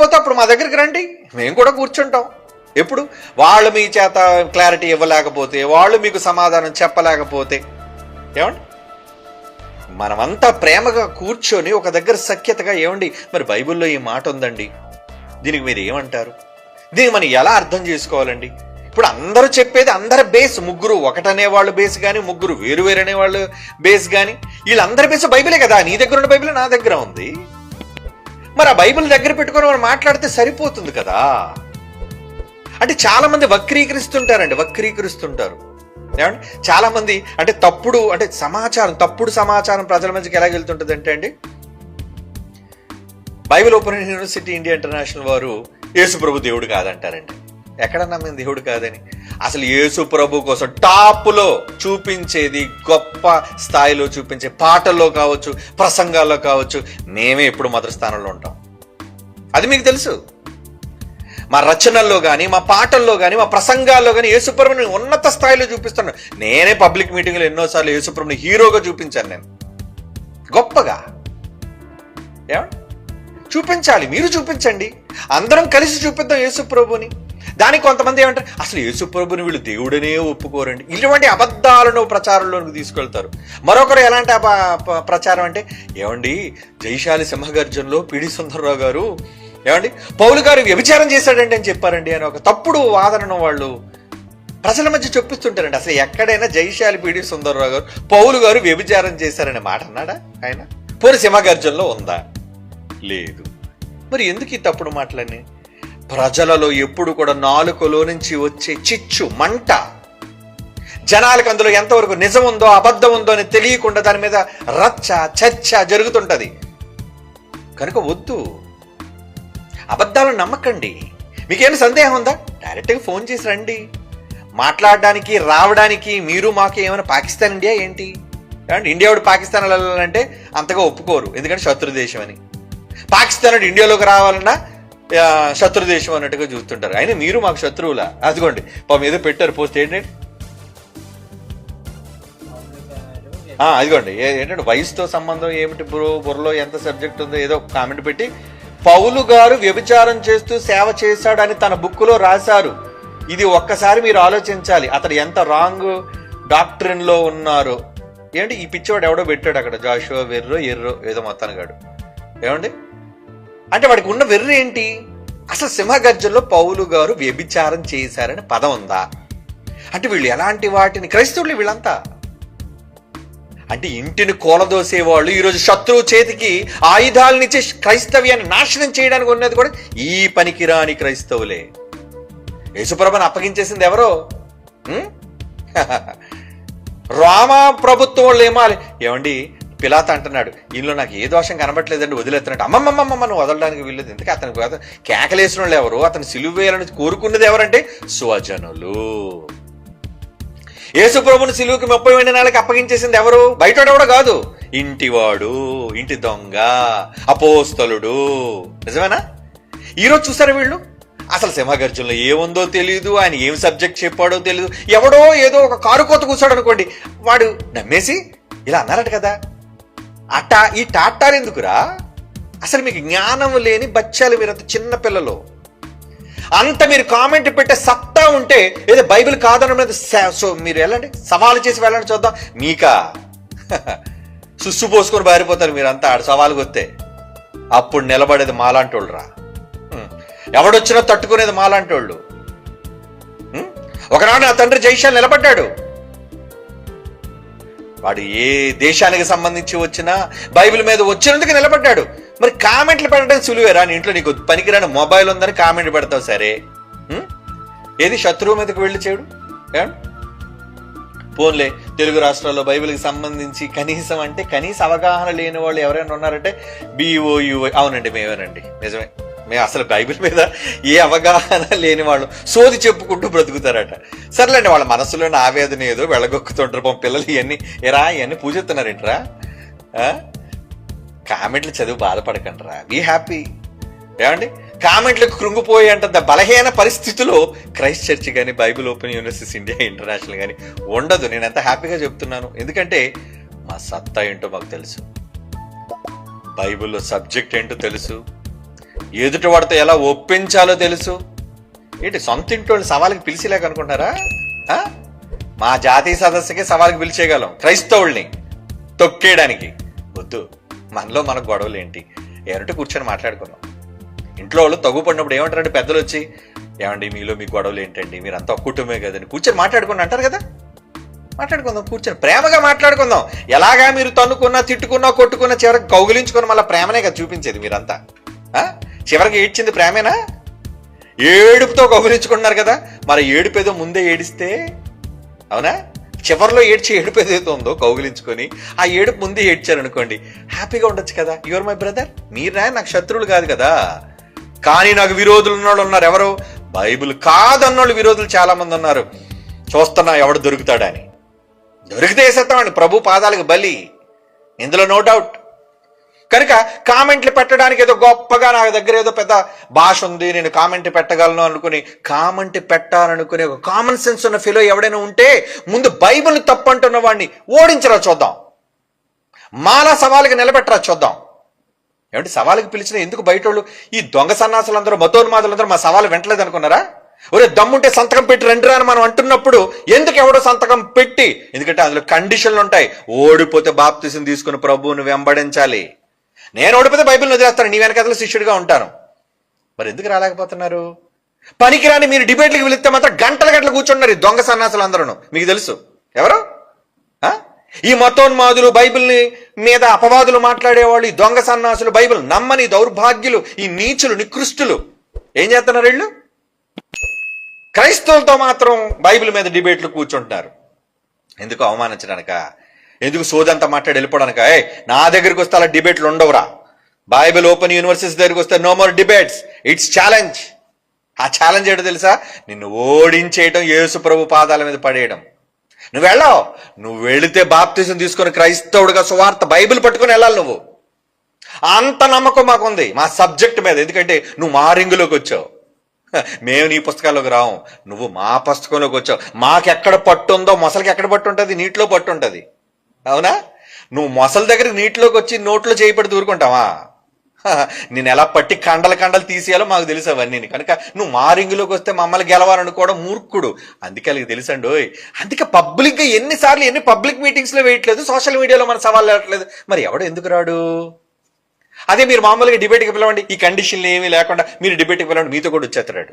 లేకపోతే అప్పుడు మా దగ్గరికి రండి. మేము కూడా కూర్చుంటాం. ఎప్పుడు? వాళ్ళు మీ చేత క్లారిటీ ఇవ్వలేకపోతే వాళ్ళు మీకు సమాధానం చెప్పలేకపోతే. ఏమండి? మనమంతా ప్రేమగా కూర్చొని ఒక దగ్గర సఖ్యతగా ఏమండి? మరి బైబిల్లో ఈ మాట ఉందండి. దీనికి మీరు ఏమంటారు? దీన్ని మనం ఎలా అర్థం చేసుకోవాలండి? ఇప్పుడు అందరూ చెప్పేది అందరి బేస్ ముగ్గురు ఒకటనే వాళ్ళు బేస్ కానీ ముగ్గురు వేరు వేరు అనే వాళ్ళు బేస్ కానీ వీళ్ళందరి బేస్ బైబిలే కదా. నీ దగ్గర ఉన్న బైబిల్ నా దగ్గర ఉంది. మరి ఆ బైబిల్ దగ్గర పెట్టుకొని మనం మాట్లాడితే సరిపోతుంది కదా? అంటే చాలా మంది వక్రీకరిస్తుంటారండి వక్రీకరిస్తుంటారు. ఏమండి? చాలా మంది అంటే తప్పుడు అంటే సమాచారం తప్పుడు సమాచారం ప్రజల మధ్యకి ఎలా వెళ్తుంటుంది అంటే అండి Bible open university India international వారు యేసు ప్రభు దేవుడు కాదంటారండి. ఎక్కడ నమ్మింది దేవుడు కాదని? అసలు యేసు ప్రభు కోసం టాప్లో చూపించేది గొప్ప స్థాయిలో చూపించే పాటల్లో కావచ్చు ప్రసంగాల్లో కావచ్చు మేమే ఎప్పుడు మొదటి స్థానంలో ఉంటాం. అది మీకు తెలుసు. మా రచనల్లో కానీ మా పాటల్లో కానీ మా ప్రసంగాల్లో కానీ యేసుప్రభుని ఉన్నత స్థాయిలో చూపిస్తున్నాను నేనే పబ్లిక్ మీటింగ్లో ఎన్నోసార్లు యేసుప్రభుని హీరోగా చూపించాను నేను. గొప్పగా. ఏమండి? చూపించాలి. మీరు చూపించండి. అందరం కలిసి చూపిద్దాం యేసుప్రభుని దానికి కొంతమంది ఏమంటారు అసలు యేసుప్రభుని వీళ్ళు దేవుడనే ఒప్పుకోరండి. ఇటువంటి అబద్ధాలను ప్రచారంలోకి తీసుకెళ్తారు. మరొకరు ఎలాంటి ప్రచారం అంటే ఏమండి జైశాలి సింహగర్జన్లో పిడి సుందరరావు గారు ఏమండి పౌలు గారు వ్యభిచారం చేశాడండి అని చెప్పారండి అని ఒక తప్పుడు వాదనను వాళ్ళు ప్రజల మధ్య చెప్పిస్తుంటారండి. అసలు ఎక్కడైనా జైశాలి పిడి సుందరరావు గారు పౌలు గారు వ్యభిచారం చేశారనే మాట అన్నాడా ఆయన? పోని సింహగర్జన్లో ఉందా? లేదు. మరి ఎందుకు ఈ తప్పుడు మాటలన్నీ? ప్రజలలో ఎప్పుడు కూడా నాలుకలో నుంచి వచ్చే చిచ్చు మంట జనాలకు అందులో ఎంతవరకు నిజం ఉందో అబద్ధం ఉందో అని తెలియకుండా దాని మీద రచ్చ చర్చ జరుగుతుంటది. కనుక వద్దు. అబద్ధాలను నమ్మకండి. మీకేమైనా సందేహం ఉందా? డైరెక్ట్గా ఫోన్ చేసి రండి. మాట్లాడడానికి రావడానికి మీరు మాకు ఏమైనా పాకిస్తాన్ ఇండియా ఏంటి? ఇండియాడు ఇండియా వాడు పాకిస్తాన్ వెళ్ళాలంటే అంతగా ఒప్పుకోరు. ఎందుకంటే శత్రు దేశం అని. పాకిస్తాన్ ఇండియాలోకి రావాలన్నా శత్రు దేశం అన్నట్టుగా చూస్తుంటారు. అయినా మీరు మాకు శత్రువులా? అదిగోండి పాపం ఏదో పెట్టారు పోస్ట్ ఏంటంటే అదిగోండి ఏంటంటే వయసుతో సంబంధం ఏమిటి బ్రో? బుర్రలో ఎంత సబ్జెక్ట్ ఉందో ఏదో కామెంట్ పెట్టి పౌలు గారు వ్యభిచారం చేస్తూ సేవ చేశాడని తన బుక్కులో రాశారు. ఇది ఒక్కసారి మీరు ఆలోచించాలి అతడు ఎంత రాంగ్ డాక్టరిన్లో ఉన్నారు. ఏంటి ఈ పిచ్చివాడు ఎవడో పెట్టాడు అక్కడ? జాషువా వెర్రో ఎర్రో ఏదో మొత్తానికి గాడు ఏమండి? అంటే వాడికి ఉన్న వెర్రి ఏంటి? అసలు సింహగర్జంలో పౌలు గారు వ్యభిచారం చేశారని పదం ఉందా? అంటే వీళ్ళు ఎలాంటి వాటిని? క్రైస్తవులు వీళ్ళంతా. అంటే ఇంటిని కూలదోసేవాళ్ళు ఈరోజు శత్రువు చేతికి ఆయుధాలనిచ్చి క్రైస్తవ్యాన్ని నాశనం చేయడానికి ఉన్నది కూడా ఈ పనికిరాని క్రైస్తవులే. యేసుప్రభను అప్పగించేసింది ఎవరో? రామా ప్రభుత్వం వాళ్ళు ఏమాలి ఏమండి పిలాత అంటున్నాడు. ఇందులో నాకు ఏ దోషం కనబట్లేదండి వదిలేస్తున్నాడు అమ్మమ్మమ్మమ్మ నువ్వు వదలడానికి వీల్లేదు. ఎందుకు అతనికి కేకలేసిన వాళ్ళు ఎవరు? అతను సిలువ వేయాలని కోరుకున్నది ఎవరంటే స్వజనులు. యేసుప్రభుని సిలువుకి ముప్పై వెండి నెలకి అప్పగించేసింది ఎవరు? బయటోడెవడో కాదు. ఇంటివాడు ఇంటి దొంగ అపోస్తలుడు. నిజమేనా? ఈరోజు చూసారా వీళ్ళు? అసలు సింహగర్జనలో ఏముందో తెలియదు ఆయన ఏం సబ్జెక్ట్ చెప్పాడో తెలియదు ఎవడో ఏదో ఒక కారు కోత కూర్చోడు అనుకోండి వాడు నమ్మేసి ఇలా అన్నారట కదా. అట్టా ఈ టాటాలు ఎందుకురా? అసలు మీకు జ్ఞానం లేని బచ్చాలు మీరంత చిన్న పిల్లలు. అంత మీరు కామెంట్ పెట్టే సత్తా ఉంటే ఏదో బైబిల్ కాదన్న సో మీరు వెళ్ళండి. సవాలు చేసి వెళ్ళండి చూద్దాం. మీకా? సుస్సు పోసుకొని బారిపోతారు మీరంతా ఆడ సవాలు కొత్తే. అప్పుడు నిలబడేది మాలాంటోళ్ళు రా ఎవడొచ్చినా తట్టుకునేది మాలాంటోళ్ళు. వాళ్ళు ఒకనాడు నా తండ్రి జైషాన్ నిలబడ్డాడు. వాడు ఏ దేశానికి సంబంధించి వచ్చినా బైబిల్ మీద వచ్చినందుకు నిలబడ్డాడు. మరి కామెంట్లు పెట్టడం సులువేరా? నీ ఇంట్లో నీకు పనికిరాని మొబైల్ ఉందని కామెంట్ పెడతావు సరే. ఏది? శత్రువు మీదకి వెళ్ళి చేయడు ఏమండి? పోన్లే తెలుగు రాష్ట్రాల్లో బైబిల్కి సంబంధించి కనీసం అంటే కనీస అవగాహన లేని వాళ్ళు ఎవరైనా ఉన్నారంటే బిఓయు అవునండి మేమేనండి. నిజమే. మేము అసలు బైబిల్ మీద ఏ అవగాహన లేని వాళ్ళు సోది చెప్పుకుంటూ బ్రతుకుతారట. సర్లేండి వాళ్ళ మనసులోని ఆవేదన ఏదో వెళ్ళగొక్కుతుంటారు పాపం పిల్లలు ఇవన్నీ. ఎరా ఇవన్నీ పూజెత్తున్నారేంట్రా? ఆ? కామెంట్లు చదివి బాధపడకండిరా. బీ హ్యాపీ ఏమండి? కామెంట్లకు కృంగిపోయి అంట బలహీన పరిస్థితిలో క్రైస్ట్ చర్చ్ కానీ Bible open universities India international కానీ ఉండదు. నేను ఎంత హ్యాపీగా చెప్తున్నాను? ఎందుకంటే మా సత్తా ఏంటో మాకు తెలుసు. బైబిల్లో సబ్జెక్ట్ ఏంటో తెలుసు. ఎదుటి వాడితో ఎలా ఒప్పించాలో తెలుసు? ఏంటి సొంత ఇంటోళ్ళు సవాల్కి పిలిచిలేక మా జాతీయ సదస్సుకే సవాల్కి పిలిచేయగలం. క్రైస్తవుల్ని తొక్కేయడానికి. వద్దు. మనలో మన గొడవలు ఏంటి? ఏమంటే కూర్చొని మాట్లాడుకుందాం. ఇంట్లో వాళ్ళు తగ్గు పడినప్పుడు ఏమంటారంటే పెద్దలు వచ్చి ఏమండి మీలో మీ గొడవలు ఏంటండి? మీరంతా ఒక కుటుంబమే కదండి. కూర్చొని మాట్లాడుకుని అంటారు కదా? మాట్లాడుకుందాం కూర్చొని ప్రేమగా మాట్లాడుకుందాం. ఎలాగా మీరు తన్నుకున్నా తిట్టుకున్నా కొట్టుకున్నా చివరికి కౌగిలించుకుని మళ్ళీ ప్రేమనే కదా చూపించేది మీరంతా. చివరికి ఏడ్చింది ప్రేమేనా? ఏడుపుతో కబురించుకుంటున్నారు కదా. మరి ఏడుపేదో ముందే ఏడిస్తే? అవునా? చివరిలో ఏడ్చి ఏడుపు ఏదైతే ఉందో కౌగిలించుకొని ఆ ఏడుపు ముందే ఏడ్చారనుకోండి హ్యాపీగా ఉండొచ్చు కదా. యువర్ మై బ్రదర్ మీరా? నాకు శత్రువులు కాదు కదా. కానీ నాకు విరోధులు ఉన్నోళ్ళు ఉన్నారు ఎవరు? బైబిల్ కాదన్నోళ్ళు విరోధులు చాలా మంది ఉన్నారు. చూస్తున్నా ఎవడు దొరుకుతాడని దొరికితే వేసేస్తామండి. ప్రభు పాదాలకు బలి. ఇందులో నో డౌట్ కనుక కామెంట్లు పెట్టడానికి ఏదో గొప్పగా నా దగ్గర ఏదో పెద్ద భాష ఉంది నేను కామెంట్ పెట్టగలను అనుకుని కామెంట్ పెట్టాలనుకునే ఒక కామన్ సెన్స్ ఉన్న ఫిలో ఎవడైనా ఉంటే ముందు బైబిల్ తప్పంటున్న వాడిని ఓడించరా చూద్దాం. మాలా సవాలుకి నిలబెట్టరా చూద్దాం. ఏమంటే సవాలుకి పిలిచిన ఎందుకు బయట వాళ్ళు ఈ దొంగ సన్నాసులందరూ మతోన్మాదులందరూ మా సవాలు వెంటలేదు అనుకున్నారా? ఒరే దమ్ముంటే సంతకం పెట్టి రండిరా అని మనం అంటున్నప్పుడు ఎందుకు ఎవడో సంతకం పెట్టి? ఎందుకంటే అందులో కండిషన్లు ఉంటాయి. ఓడిపోతే బాప్తిసం తీసుకుని ప్రభువుని వెంబడించాలి. నేను ఓడిపోతే బైబిల్ని వదిలేస్తాను నీ వెనకథలు శిష్యుడిగా ఉంటాను. మరి ఎందుకు రాలేకపోతున్నారు? పనికిరాని మీరు డిబేట్లకు వెళితే మాత్రం గంటల గంటలు కూర్చున్నారు ఈ దొంగ సన్నాసులు అందరూ మీకు తెలుసు. ఎవరు? ఆ? ఈ మతోన్మాదులు బైబిల్ని మీద అపవాదులు మాట్లాడేవాళ్ళు ఈ దొంగ సన్నాసులు బైబిల్ నమ్మని దౌర్భాగ్యులు ఈ నీచులు నికృష్టులు. ఏం చేస్తున్నారు వీళ్ళు? క్రైస్తవులతో మాత్రం బైబిల్ మీద డిబేట్లు కూర్చుంటున్నారు. ఎందుకు అవమానించడానిక? ఎందుకు సోదంతా మాట్లాడి వెళ్ళిపోవడానిక? ఏ నా దగ్గరికి వస్తే అలా డిబేట్లు ఉండవురా. బైబిల్ ఓపెన్ యూనివర్సిటీస్ దగ్గరికి వస్తే no more debates it's challenge ఆ ఛాలెంజ్ ఏంటో తెలుసా? నిన్ను ఓడించేయటం యేసు ప్రభు పాదాల మీద పడేయడం. నువ్వు వెళ్ళావు. నువ్వు వెళితే బాప్తిజం తీసుకొని క్రైస్తవుడిగా సువార్త బైబిల్ పట్టుకొని వెళ్ళాలి నువ్వు. అంత నమ్మకం మాకుంది. మా సబ్జెక్ట్ మీద. ఎందుకంటే నువ్వు మా రింగులోకి వచ్చావు. మేము నీ పుస్తకాల్లోకి రావు నువ్వు మా పుస్తకంలోకి వచ్చావు. మాకెక్కడ పట్టు ఉందో మొసలికి ఎక్కడ పట్టు ఉంటుంది? నీటిలో పట్టు ఉంటుంది. అవునా? నువ్వు మొసలి దగ్గర నీటిలోకి వచ్చి నోట్లో చేయబడి దూరుకుంటావా నేను ఎలా పట్టి కండలు కండలు తీసేయాలో మాకు తెలుసు అవన్నీ కనుక నువ్వు మా రింగులోకి వస్తే మమ్మల్ని గెలవాలనుకోవడం మూర్ఖుడు. అందుకే వాళ్ళకి తెలుసండు అందుకే పబ్లిక్గా ఎన్నిసార్లు ఎన్ని పబ్లిక్ మీటింగ్స్లో వేయట్లేదు సోషల్ మీడియాలో మన సవాళ్ళు వెళ్ళట్లేదు మరి ఎవడు ఎందుకు రాడు? అదే మీరు మామూలుగా డిబేట్కి పిలవండి ఈ కండిషన్లు ఏమీ లేకుండా మీరు డిబేట్కి పిలవండి మీతో కూడా వచ్చేస్తాడు.